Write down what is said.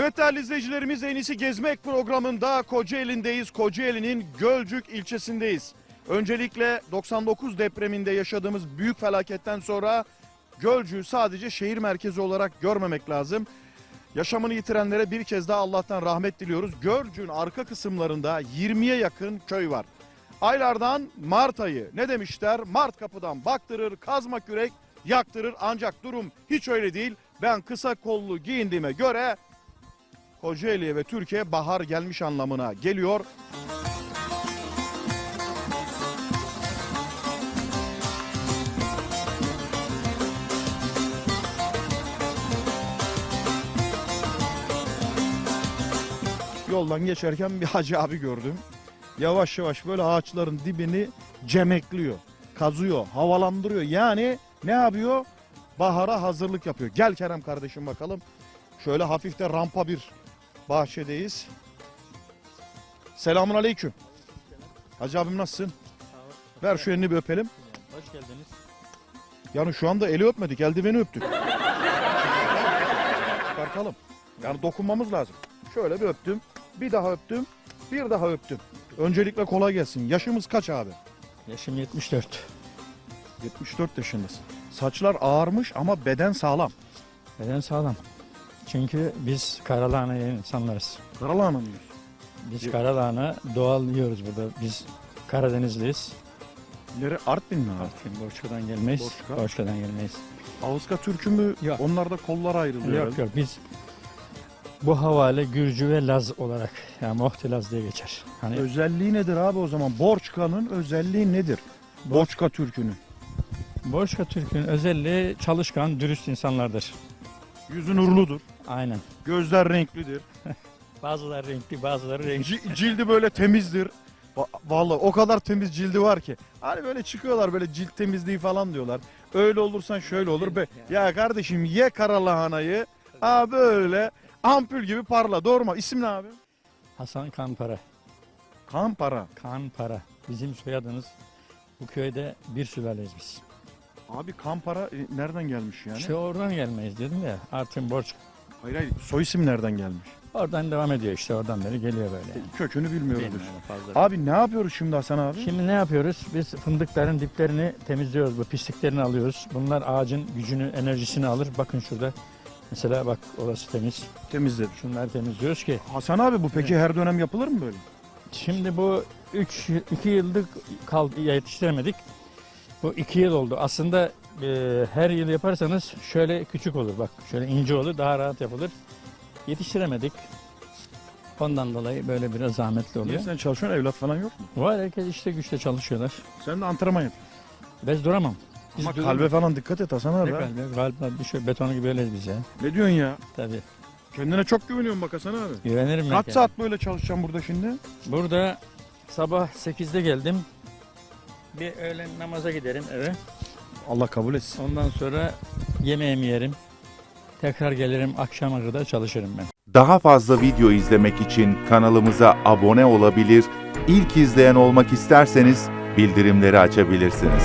Evet değerli izleyicilerimiz en iyisi gezmek programında Kocaeli'ndeyiz. Kocaeli'nin Gölcük ilçesindeyiz. Öncelikle 99 depreminde yaşadığımız büyük felaketten sonra Gölcük'ü sadece şehir merkezi olarak görmemek lazım. Yaşamını yitirenlere bir kez daha Allah'tan rahmet diliyoruz. Gölcük'ün arka kısımlarında 20'ye yakın köy var. Aylardan Mart ayı ne demişler? Mart kapıdan baktırır, kazma kürek yaktırır. Ancak durum hiç öyle değil. Ben kısa kollu giyindiğime göre Kocaeli'ye ve Türkiye bahar gelmiş anlamına geliyor. Yoldan geçerken bir hacı abi gördüm. Yavaş yavaş böyle ağaçların dibini cemekliyor, kazıyor, havalandırıyor. Yani ne yapıyor? Bahara hazırlık yapıyor. Gel Kerem kardeşim bakalım. Şöyle hafif de rampa bir bahçedeyiz. Selamun aleyküm. Hacı abim nasılsın? Ver şu elini bir öpelim. Hoş geldiniz. Yani şu anda eli öpmedik, eldiveni öptük. Çıkartalım. Yani dokunmamız lazım. Şöyle bir öptüm, bir daha öptüm, bir daha öptüm. Öncelikle kolay gelsin. Yaşımız kaç abi? Yaşım 74. 74 yaşındasın. Saçlar ağarmış ama beden sağlam. Beden sağlam. Çünkü biz karalahana yiyen insanlarız. Karalahana mıyız? Biz Ye- karalahana doğal yiyoruz burada. Biz Karadenizliyiz. Nere? Artvin mi abi? Artvin Borçka'dan gelmeyiz. Borçka. Borçka'dan gelmeyiz. Ağızka Türk'ü mü? Yok. Onlar da kollar ayrılıyor. Yok herhalde. yok biz bu havale Gürcü ve Laz olarak yani Mohti Laz diye geçer. Hani Özelliği nedir abi o zaman? Borçka'nın özelliği nedir? Borçka Türk'ünün. Borçka Türk'ün özelliği çalışkan, dürüst insanlardır. Yüzü nurludur. Aynen. Gözler renklidir. Bazıları renkli, bazıları renkli. C- cildi böyle temizdir. Va- Vallahi o kadar temiz cildi var ki. Hani böyle çıkıyorlar böyle cilt temizliği falan diyorlar. Öyle olursan şöyle olur be. Ya kardeşim ye karalahanayı. Ha böyle ampul gibi parla. Doğru mu? İsim ne abi? Hasan Kanpara. Kan para. Kan para. Bizim soyadımız bu köyde bir sülaleyiz biz. Abi kan para e, nereden gelmiş yani? İşte oradan gelmeyiz dedim ya. Artın borç. Hayır hayır soy isim nereden gelmiş? Oradan devam ediyor işte oradan beri geliyor böyle. Yani. Kökünü bilmiyoruz. Bilmiyorum fazla. Abi ne yapıyoruz şimdi Hasan abi? Şimdi ne yapıyoruz? Biz fındıkların diplerini temizliyoruz. Bu pisliklerini alıyoruz. Bunlar ağacın gücünü, enerjisini alır. Bakın şurada. Mesela bak orası temiz. Temizledik. Şunları temizliyoruz ki. Hasan abi bu peki her dönem yapılır mı böyle? Şimdi bu 3 2 yıllık kaldı yetiştiremedik. Bu 2 yıl oldu. Aslında e, her yıl yaparsanız şöyle küçük olur. Bak şöyle ince olur. Daha rahat yapılır. Yetiştiremedik. Ondan dolayı böyle biraz zahmetli oluyor. Niye sen çalışıyorsun evlat falan yok mu? Var herkes işte güçte çalışıyorlar. Sen de antrenman yap. Bez duramam. Biz Ama duramam. kalbe falan dikkat et Hasan abi. Ne ha. kalbe? Galiba bir şey beton gibi öyleyiz biz ya. Ne diyorsun ya? Tabii. Kendine çok güveniyorsun bak Hasan abi. Güvenirim ben Kaç saat böyle çalışacağım burada şimdi? Burada sabah 8'de geldim. Bir öğlen namaza giderim eve. Allah kabul etsin. Ondan sonra yemeğimi yerim. Tekrar gelirim akşama kadar çalışırım ben. Daha fazla video izlemek için kanalımıza abone olabilir, ilk izleyen olmak isterseniz bildirimleri açabilirsiniz.